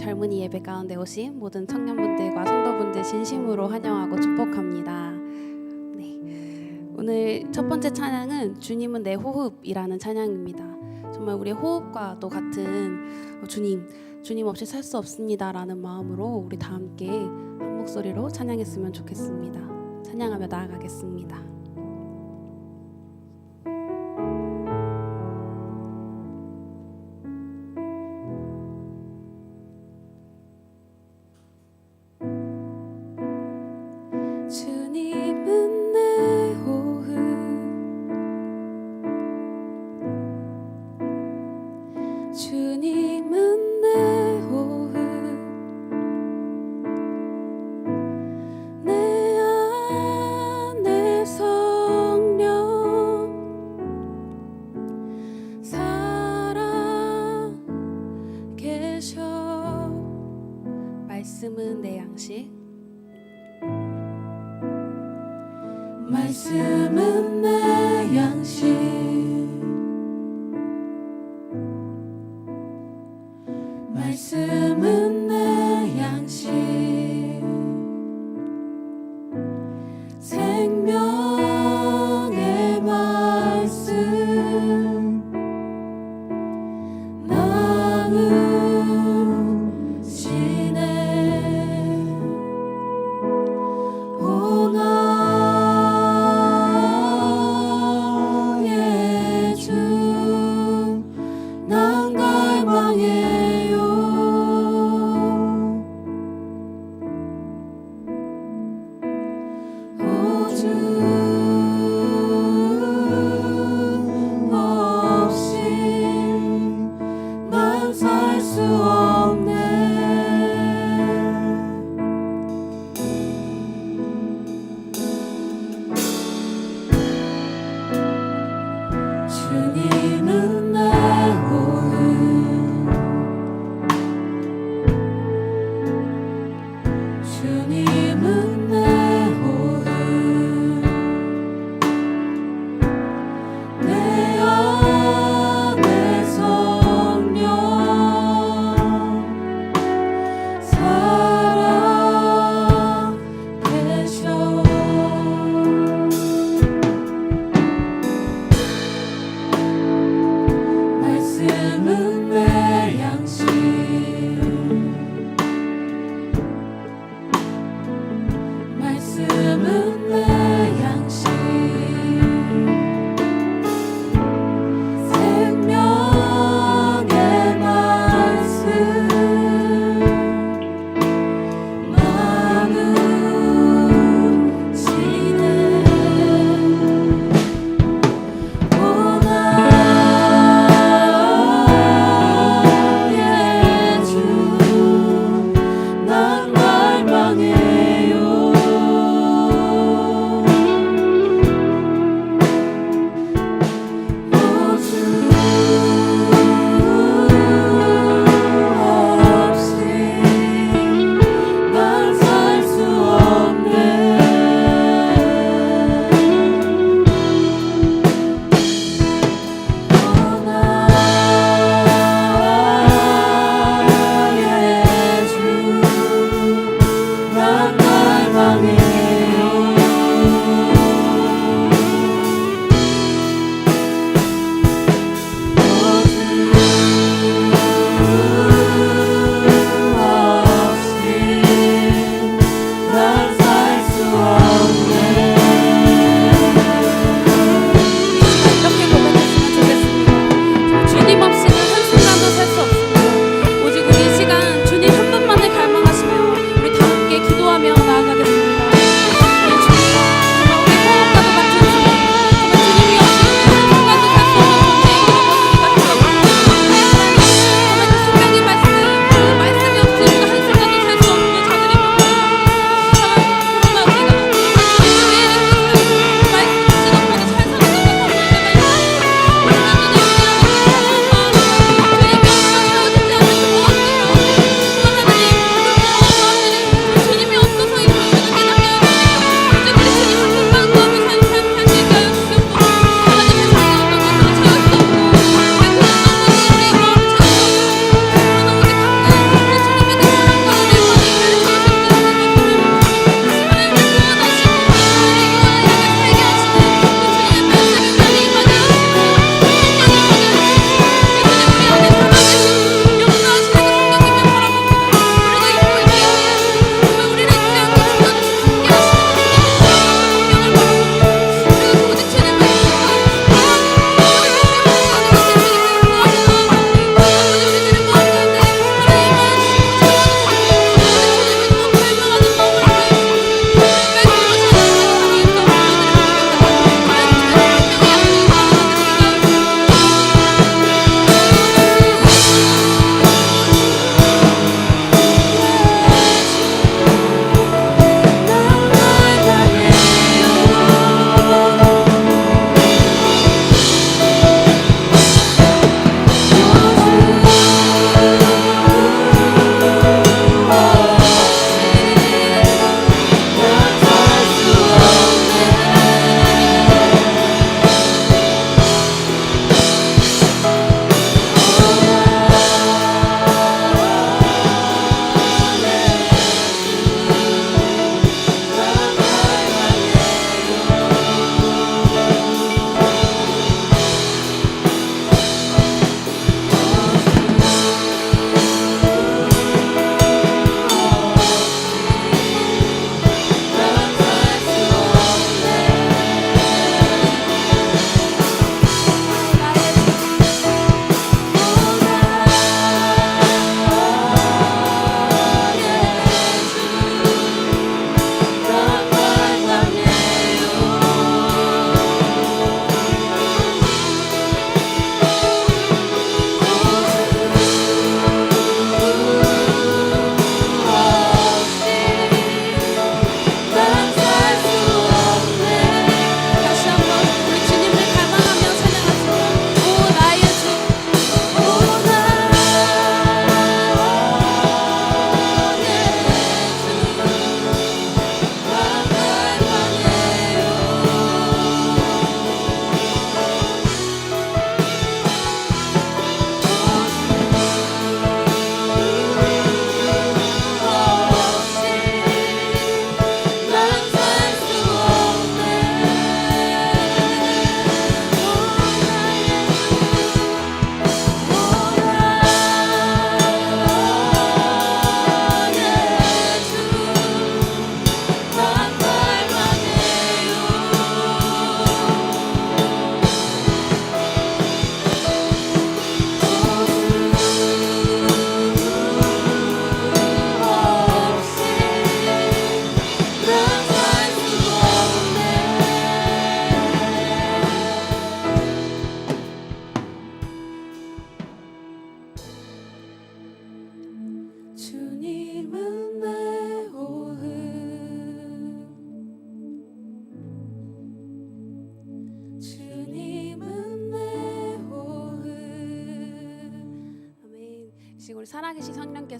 젊은이 예배 가운데 오신 모든 청년분들과 성도분들 진심으로 환영하고 축복합니다. 네, 오늘 첫 번째 찬양은 주님은 내 호흡이라는 찬양입니다. 정말 우리 호흡과 또 같은 어, 주님, 주님 없이 살 수 없습니다라는 마음으로 우리 다 함께 한 목소리로 찬양했으면 좋겠습니다. 찬양하며 나아가겠습니다. 말씀은 내 양식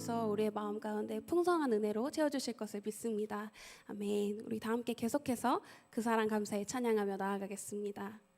성령께서 우리의 마음 가운데 풍성한 은혜로 채워주실 것을 믿습니다. 아멘. 우리 다 함께 계속해서 그 사랑 감사에 찬양하며 나아가겠습니다.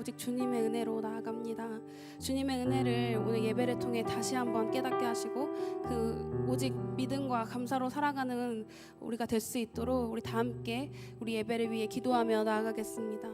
오직 주님의 은혜로 나아갑니다. 주님의 은혜를 오늘 예배를 통해 다시 한번 깨닫게 하시고 그 오직 믿음과 감사로 살아가는 우리가 될 수 있도록 우리 다 함께 우리 예배를 위해 기도하며 나아가겠습니다.